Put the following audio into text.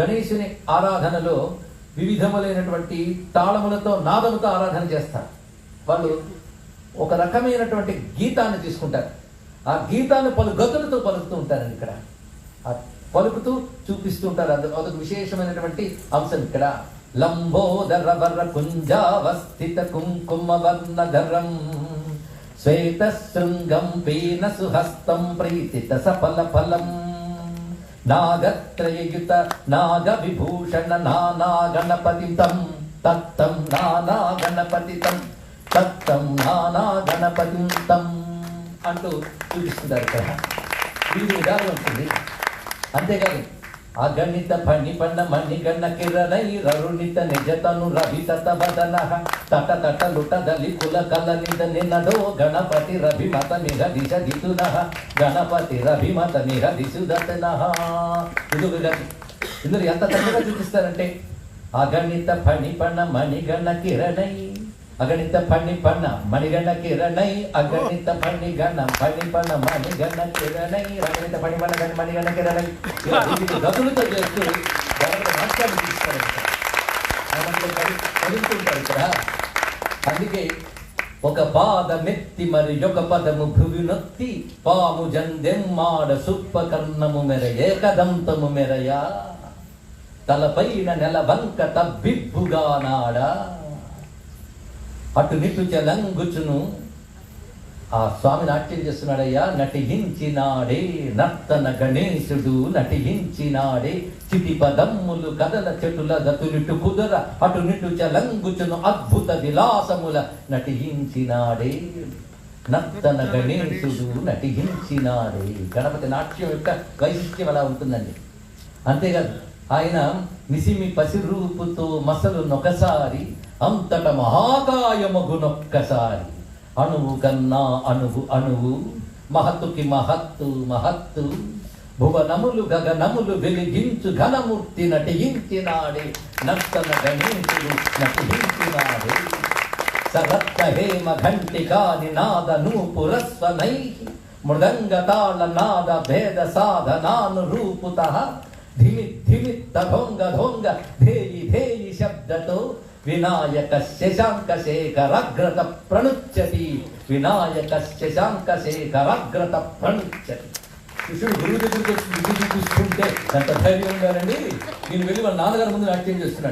గణేశుని ఆరాధనలో వివిధములైనటువంటి తాళములతో నాదముతో ఆరాధన చేస్తారు. వాళ్ళు ఒక రకమైనటువంటి గీతాన్ని తీసుకుంటారు. ఆ గీతాన్ని పలు గతులతో పలుకుతూ ఉంటారండి ఇక్కడ. ఆ పలుకుతూ చూపిస్తూ ఉంటారు. అది అదొక విశేషమైనటువంటి అంశం ఇక్కడ. లంబోదర వర్ర కుంజావస్థిత కుంకుమ వర్ణధరం శ్వేత శృంగం పీన సుహస్తం ప్రీతిత సఫల ఫలం నాగత్రయయుత నాగ విభూషణ నానా గణపతితం తత్తం నానా గణపతితం తత్తం నానా గణపతితం అంటూ చూపిస్తున్నారు కదా. వివిధ విధాలు ఉంటుంది. అంతేకాదు అగణిత ఫణి మణిగణ కిరణై రరుణిత నిజతను రవితత వదన తట తట లుట దలి కుల కల నిద నిన్నడో గణపతి రభిమత మిహ దిశ దితున గణపతి రభిమత మిహ దిశుదతన. ఇది ఇందులో ఎంత చక్కగా చూపిస్తారంటే అగణిత ఫణి మణిగణ కిరణై అగణిత ఫణి పన్న మణిగణ కిరణై అగణిత ఫణి గణ ఫణి పన్న మణిగణ కిరణై అగణిత ఫణి పన్న గణ మణిగణ కిరణై. గతులతో చేస్తూ గణపతి నాట్యాలు తీస్తారు ఇక్కడ. అందుకే ఒక పాదమెత్తి మరి ఒక పదము భువి నొత్తి పాము జందెమ్మాడ సుప్పకర్ణము మెర ఏకదంతము మెరయా. తలపైన నెల బంక తబ్బిబ్బుగా నాడా. అటు నిటు చలంగుచును ఆ స్వామి నాట్యం చేస్తున్నాడయ్యా నటించినాడే నర్తన గణేశుడు నటించినాడే చిటి పదమ్ములు కదల చెటుల గతునిటు కుదర అటు నిట్టు చలంగుచును అద్భుత విలాసముల నటించినాడే. నర్తన గణేశుడు నటించినాడే. గణపతి నాట్యం యొక్క వైశిష్ట్యం అలా ఉంటుందండి. అంతేకాదు ఆయన నిసిమి పసిరూపుతో మసలు నొకసారి అంతట మహాకాయమగునొక్కసారి. అణువు కన్నా అణువు అణువు మహత్తుకి మహత్తు మహత్తు భువనములు గగనములు వెలిగించు ఘనమూర్తి నటించినాడే నర్తన గణేశుడు నటించినాడే. సరత్త హేమ ఘంటికా నాద నూపురస్వనై మృదంగ తాళ నాద భేద సాధనాను రూపుత ధిమి ధిమి ధొంగ ధొంగ ధేయి ధేయి శబ్దతో వినాయక శశాంక శేఖరగ్రత ప్రణుచ్చతి వినాయక శశాంక శేఖరగ్రత ప్రణుచ్చతి కృష్ణుడు గురువు దగ్గరికి వచ్చి విధి చూస్తుంటే ఎంత ధైర్యం ఉండాలండి నేను వెళ్ళి వాళ్ళ నాన్నగారి ముందు నాట్యం చేస్తున్నాడు.